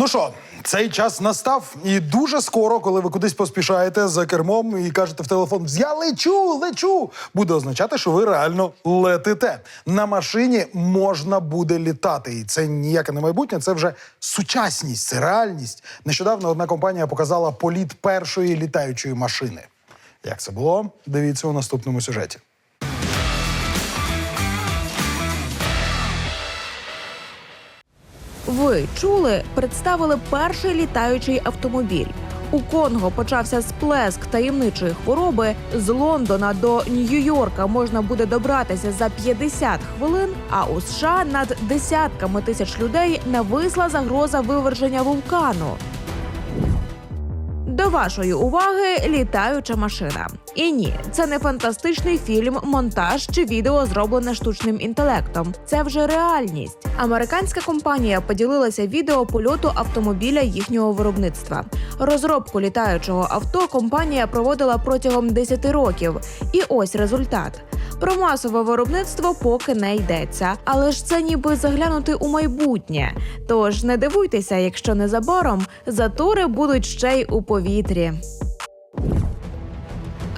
Ну що, цей час настав, і дуже скоро, коли ви кудись поспішаєте за кермом і кажете в телефон Я лечу, лечу, буде означати, що ви реально летите. На машині можна буде літати. І це ніяке не майбутнє, це вже сучасність, це реальність. Нещодавно одна компанія показала політ першої літаючої машини. Як це було? Дивіться у наступному сюжеті. Ви чули, представили перший літаючий автомобіль. У Конго почався сплеск таємничої хвороби. З Лондона до Нью-Йорка можна буде добратися за 50 хвилин. А у США над десятками тисяч людей нависла загроза виверження вулкану. До вашої уваги літаюча машина. І ні, це не фантастичний фільм, монтаж чи відео зроблене штучним інтелектом. Це вже реальність. Американська компанія поділилася відео польоту автомобіля їхнього виробництва. Розробку літаючого авто компанія проводила протягом 10 років. І ось результат. Про масове виробництво поки не йдеться, але ж це ніби заглянути у майбутнє. Тож не дивуйтеся, якщо незабаром затори будуть ще й у повітрі.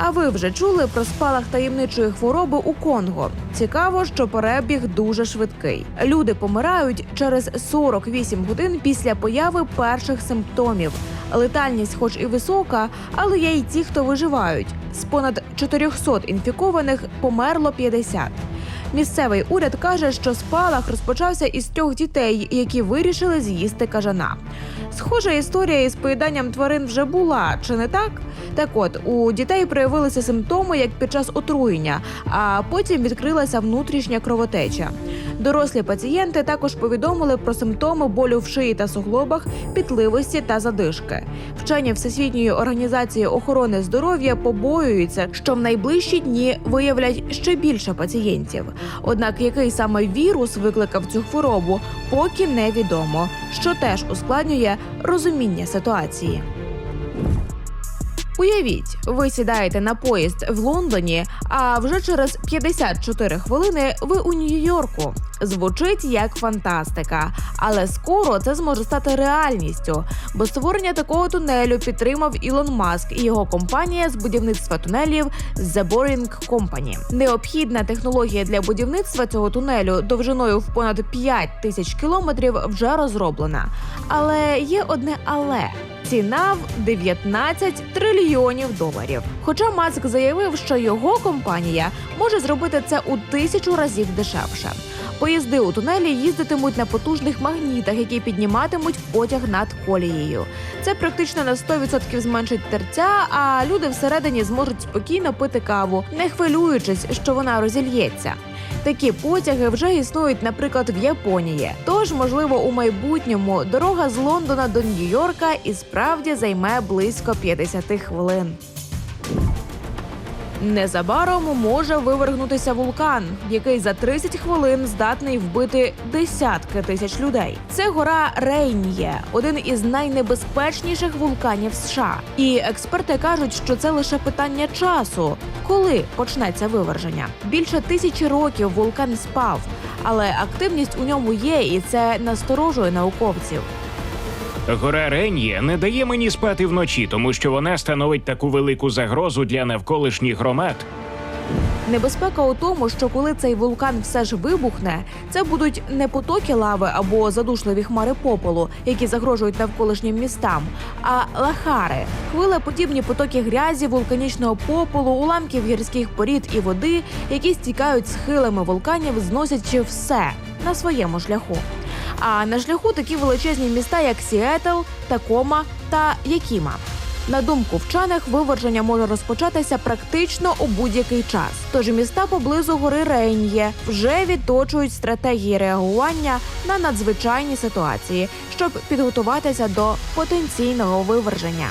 А ви вже чули про спалах таємничої хвороби у Конго? Цікаво, що перебіг дуже швидкий. Люди помирають через 48 годин після появи перших симптомів. Летальність, хоч і висока, але є й ті, хто виживають. З понад 400 інфікованих померло 50. Місцевий уряд каже, що спалах розпочався із трьох дітей, які вирішили з'їсти кажана. Схожа історія із поїданням тварин вже була, чи не так? Так от у дітей проявилися симптоми як під час отруєння, а потім відкрилася внутрішня кровотеча. Дорослі пацієнти також повідомили про симптоми болю в шиї та суглобах, пітливості та задишки. Вчені Всесвітньої організації охорони здоров'я побоюються, що в найближчі дні виявлять ще більше пацієнтів. Однак який саме вірус викликав цю хворобу, поки невідомо, що теж ускладнює розуміння ситуації. Уявіть, ви сідаєте на поїзд в Лондоні, а вже через 54 хвилини ви у Нью-Йорку. Звучить як фантастика, але скоро це зможе стати реальністю, бо створення такого тунелю підтримав Ілон Маск і його компанія з будівництва тунелів The Boring Company. Необхідна технологія для будівництва цього тунелю довжиною в понад 5 тисяч кілометрів вже розроблена. Але є одне але. Ціна в 19 трильйонів доларів. Хоча Маск заявив, що його компанія може зробити це у тисячу разів дешевше. Поїзди у тунелі їздитимуть на потужних магнітах, які підніматимуть потяг над колією. Це практично на 100% зменшить терця, а люди всередині зможуть спокійно пити каву, не хвилюючись, що вона розільється. Такі потяги вже існують, наприклад, в Японії. Тож, можливо, у майбутньому дорога з Лондона до Нью-Йорка і справді займе близько 50 хвилин. Незабаром може вивергнутися вулкан, який за 30 хвилин здатний вбити десятки тисяч людей. Це гора Рейніє, один із найнебезпечніших вулканів США. І експерти кажуть, що це лише питання часу, коли почнеться виверження. Більше тисячі років вулкан спав, але активність у ньому є, і це насторожує науковців. Гора Рен'є не дає мені спати вночі, тому що вона становить таку велику загрозу для навколишніх громад. Небезпека у тому, що коли цей вулкан все ж вибухне, це будуть не потоки лави або задушливі хмари попелу, які загрожують навколишнім містам, а лахари хвилеподібні потоки грязі, вулканічного попелу, уламків гірських порід і води, які стікають схилами вулканів, зносячи все на своєму шляху. А на шляху такі величезні міста, як Сіетл, Такома та Якіма. На думку вчених, виверження може розпочатися практично у будь-який час. Тож міста поблизу гори Рейн'є вже відточують стратегії реагування на надзвичайні ситуації, щоб підготуватися до потенційного виверження.